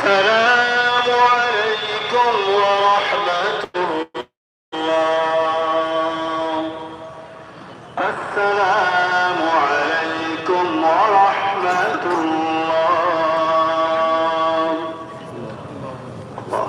السلام عليكم ورحمة الله. السلام عليكم ورحمة الله. الله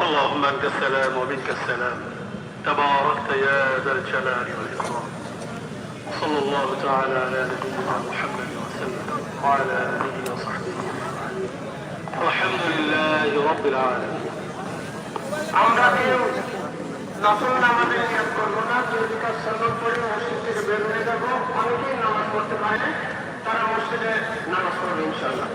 اللهم أنت السلام ومنك السلام. تباركت يا ذا الجلال والإكرام صلى الله تعالى على نبينا محمد وسلم وعلى آله وصحبه أجمعين الحمد لله رب العالمين আমরা কেউ নতুন নামাজের নিয়োগ করবো না যদি কাজ সন্ন্যত করে মসজিদ থেকে বের হয়ে যাবো অনেকেই নামাজ পড়তে পারে না। তারা মসজিদে নামাজ পড়বে ইনশাল্লাহ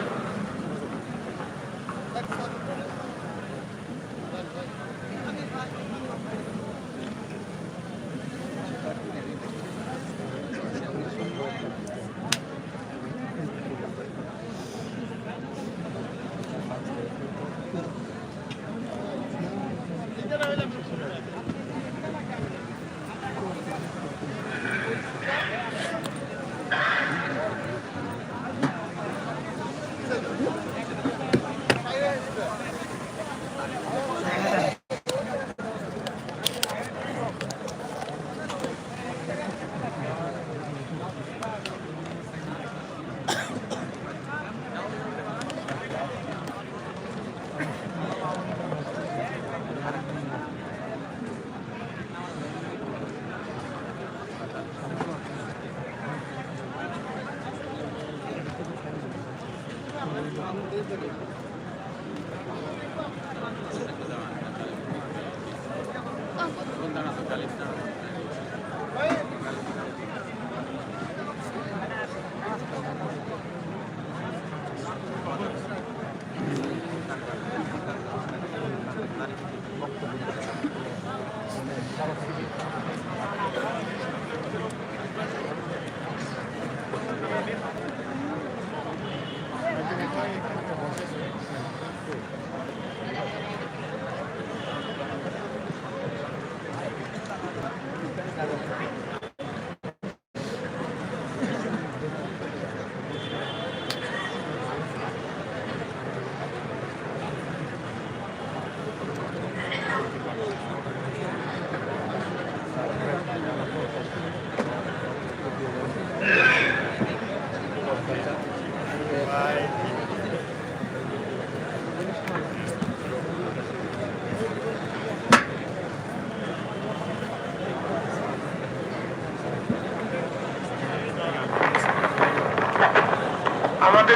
আমাদের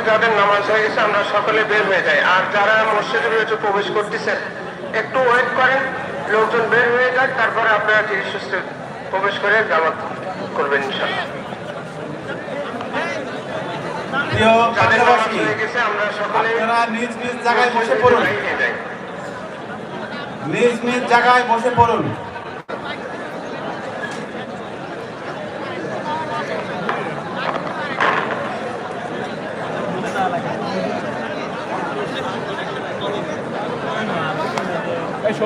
যাদের নামাজ হয়ে গেছে আমরা সকলে বের হয়ে যাই। আর যারা মসজিদের ভিতরে প্রবেশ করতেছেন একটু ওয়েট করেন লোকজন বের হয়ে যাক তারপরে আপনারা ধীরে সুস্থে প্রবেশ করে জামাত করবেন আমরা সকলে নিজ নিজ জায়গায় বসে পড়ুন। নিজ নিজ জায়গায় বসে পড়ুন।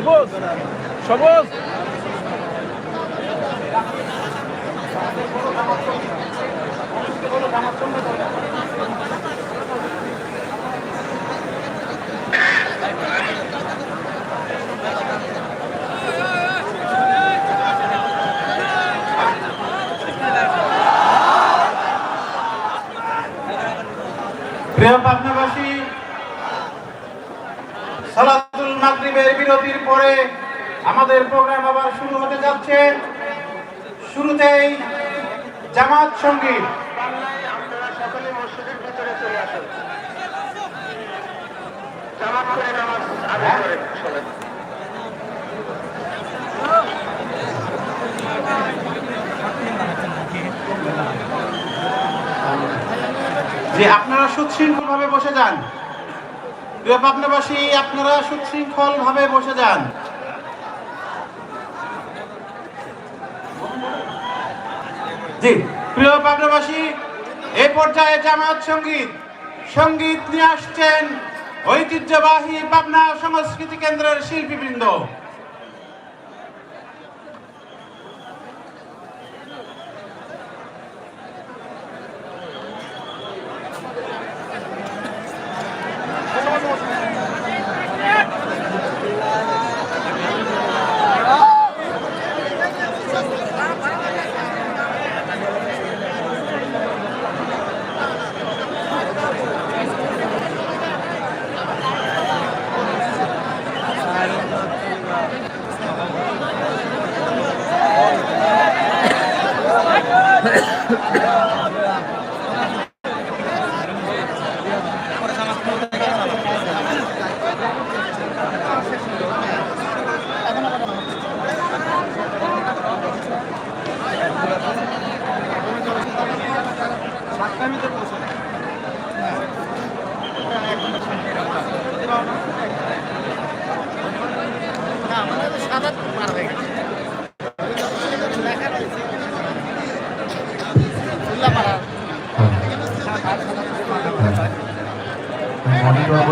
সবুজ সবুজ প্রিয় পাবনাবাসী পরে আমাদের প্রোগ্রাম আবার শুরু হতে যাচ্ছে। শুরুতেই জামাত সংগীত যে আপনারা সুশৃঙ্খল ভাবে বসে যান। প্রিয় পাবনাবাসী, আপনারা সুশৃঙ্খল ভাবে বসে যান। জি, প্রিয় পাবনাবাসী, এ পর্যায়ে জামাত সংগীত সংগীত নিয়ে আসছেন ঐতিহ্যবাহী পাবনা সংস্কৃতি কেন্দ্রের শিল্পীবৃন্দ।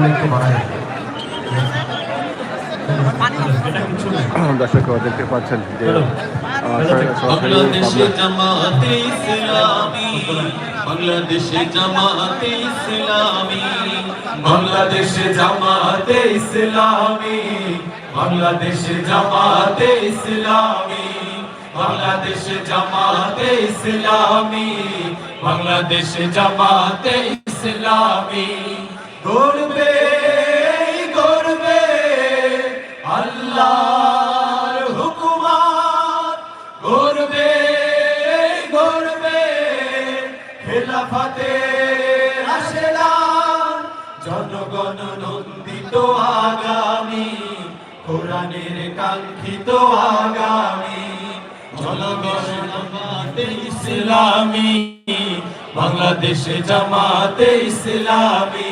মনিটর বাড়ায়। দর্শক দেখতে পাচ্ছেন যে বাংলাদেশে জামাতে ইসলামী বাংলাদেশে জামাতে ইসলামী বাংলাদেশে জামাতে ইসলামী বাংলাদেশে জামাতে ইসলামী বাংলাদেশে জামাতে ইসলামী বাংলাদেশে জামাতে ইসলামী। গর্বে গর্বে আল্লাহর হুকুমাত। গর্বে গর্বে খেলাফাতে আসলাম জনগণ আগামী, কোরআনের কাঙ্ক্ষিত আগামী। জনগণ ইসলামী, বাংলাদেশে জামাতে ইসলামী।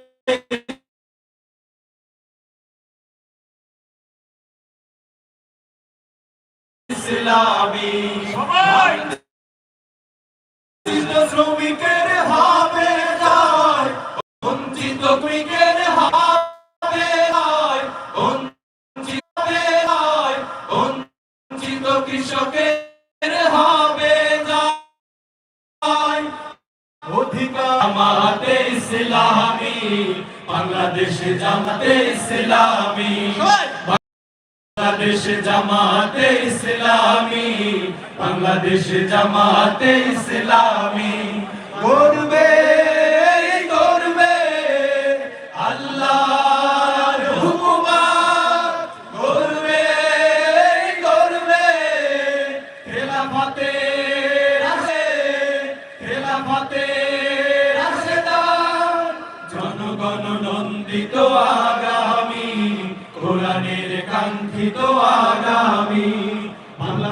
বাংলাদেশে জামাতে ইসলামী। করবে করবে। আল্লাহ করবে জনগণ নন্দিত আগামী কোরআনের কাঙ্ক্ষিত আগামী।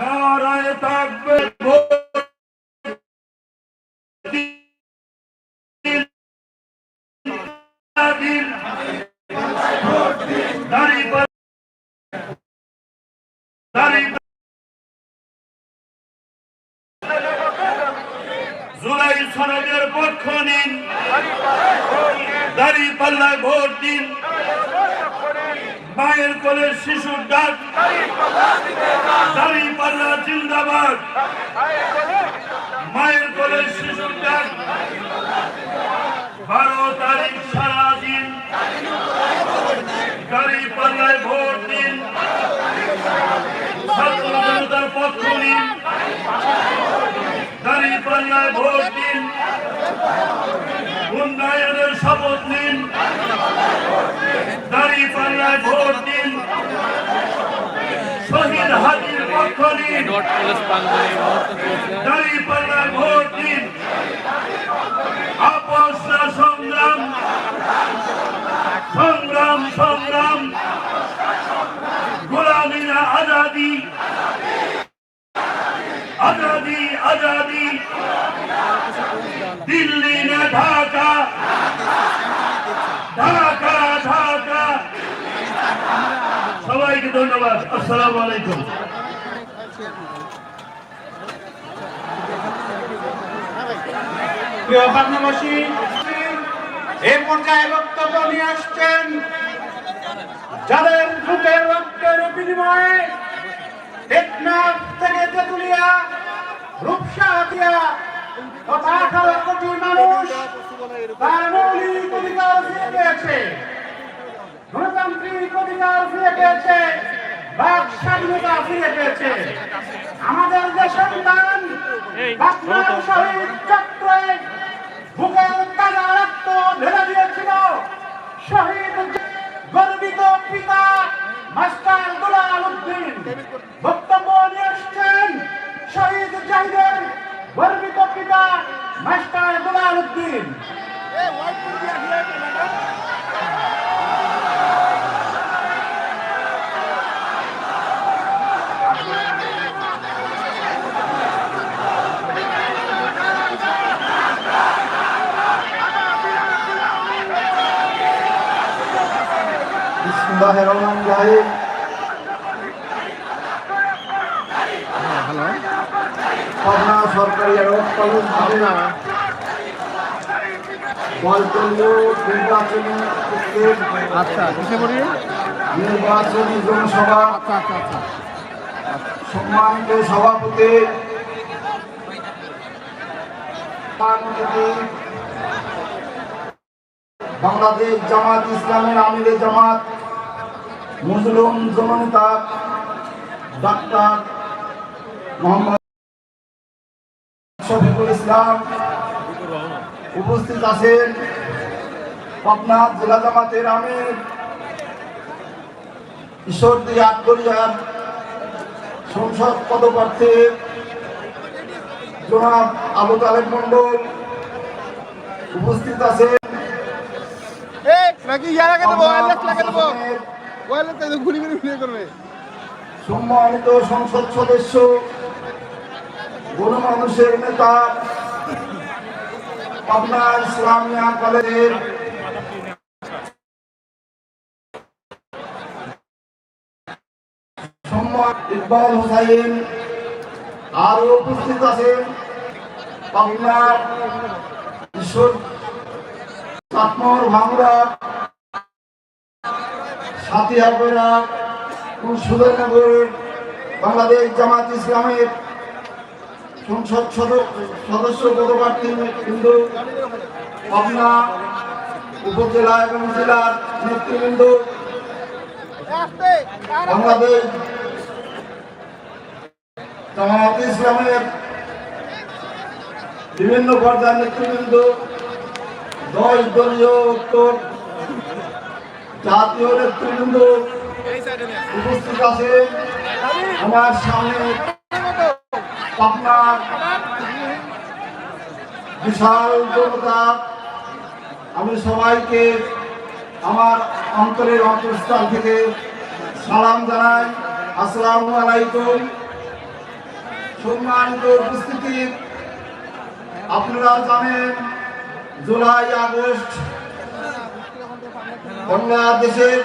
নারায়ে দাড়ি জুলাই সনদের পক্ষ নিন। দাড়ি পাল্লায় ভোট দিন। মায়ের কোলের শিশুর ডাক। দাড়ি পাল্লা জিন্দাবাদ। মায়ের কোলের শিশুর ডাক। বারো তারিখ সারাদিন দাড়ি পাল্লায় ভোট দিন। ছাত্র জনতার পক্ষ নিন। দাড়ি পাল্লায় ভোট দিন। উন্নয়নের শপথ নিন। দাড়ি পাল্লায় ভোট দিন। শহীদ হাজির পক্ষ নিন। দাঁড়ি পাল্লায় ভোট দিন। আপোষ না সংগ্রাম। সংগ্রাম সংগ্রাম। গোলামী না আজাদি। আজাদি আজাদি। দিল্লি না ঢাকা? ঢাকা ঢাকা। সবাইকে ধন্যবাদ। আসসালামু আলাইকুম। এই পর্যায়ে বক্তব্য নিয়ে আসছেন যাদের বুকের রক্তের বিনিময়ে টেকনাফ থেকে তেতুলিয়া রূপসা দিয়া তথা আঠারো কোটি মানুষ তার মৌলিক অধিকার ফিরে পেয়েছে। গণতান্ত্রিক অধিকার ফিরে পেয়েছে বাক স্বাধীনতা ফিরে পেয়েছে। আমাদের যে সন্তান বাকমার শহীদ চক্রে বুকের তাজা রক্ত ঢেলে দিয়েছিল। শহীদ গর্বিত পিতা মাস্টার দুলাল উদ্দিন। বক্তব্য নিয়ে এসছেন শহীদ জাহিদের গর্বিত পিতা মাস্টার দুলাল উদ্দিন। বিসমুল্লাহির রহমানির রহিম পাবনা সরকারি আরব কলেজ পাবনা বলতল্য নির্বাচনী আচ্ছা কিসে করি নির্বাচনী জনসভা। আচ্ছা আচ্ছা আচ্ছা। সম্মানিত সভাপতি। সভাপতি, বাংলাদেশ জামাত ইসলামের আমিরে জামাত। মুসলিম জননেতা ডাক্তার মোহাম্মদ শফিকুল ইসলাম উপস্থিত আছেন পাবনা জেলা জামাতের আমির ঈশ্বরদী আটগরিয়ার সংসদ পদপ্রার্থী জনাব আবু তালেব মন্ডল উপস্থিত আছেন নাকি ইয়ার আগে দেবো ওয়ারলেস লাগে দেবো। সম্মানিত সংসদ সদস্য, গণমানুষের নেতা, পাবনা ইসলামিয়া কলেজের সম্মান ইকবাল হোসাইন আরও উপস্থিত আছেন পাবনার ঈশ্বর ভাঙড়া সাথিয়াপেরা সুরেন্দ্রনগরের বাংলাদেশ জামাত ইসলামের সংসদ সদ- সদস্য পদপ্রার্থী কিন্তু পাবনা উপজেলা এবং জেলার নেতৃবৃন্দ, বাংলাদেশ জামাত ইসলামের বিভিন্ন পর্যায়ের নেতৃবৃন্দ, দশ দলীয় উত্তর জাতীয় নেতৃবৃন্দ উপস্থিত আছে। আমার সামনে পাবনার বিশাল জনতা, আমি সবাইকে আমার অন্তরের অন্তঃস্থল থেকে সালাম জানাই। আসসালামু আলাইকুম। সম্মানিত উপস্থিতি, আপনারা জানেন, জুলাই আগস্ট বাংলাদেশের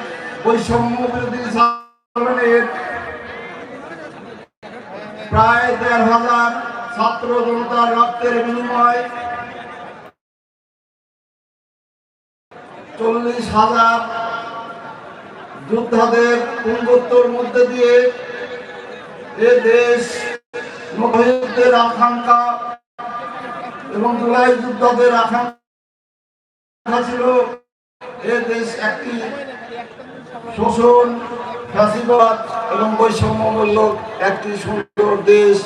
বৈষম্য বিরোধী আন্দোলনের প্রায় দেড় হাজার ছাত্র জনতার রক্তের বিনিময় চল্লিশ হাজার যোদ্ধাদের পুঙ্গত্বর মধ্যে দিয়ে এ দেশ মুক্তিযুদ্ধের আকাঙ্ক্ষা এবং জুলাই যুদ্ধদের আকাঙ্ক্ষা ছিল। এ দেশ একটি শোষণ, ফ্যাসিবাদ এবং বৈষম্যমূলক একটি সুন্দর দেশ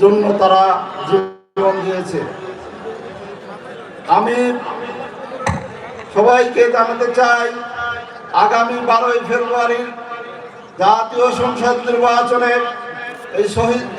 জন্য তারা জীবন দিয়েছে। আমি সবাইকে জানাতে চাই, আগামী বারোই ফেব্রুয়ারির জাতীয় সংসদ নির্বাচনে এই শহীদদের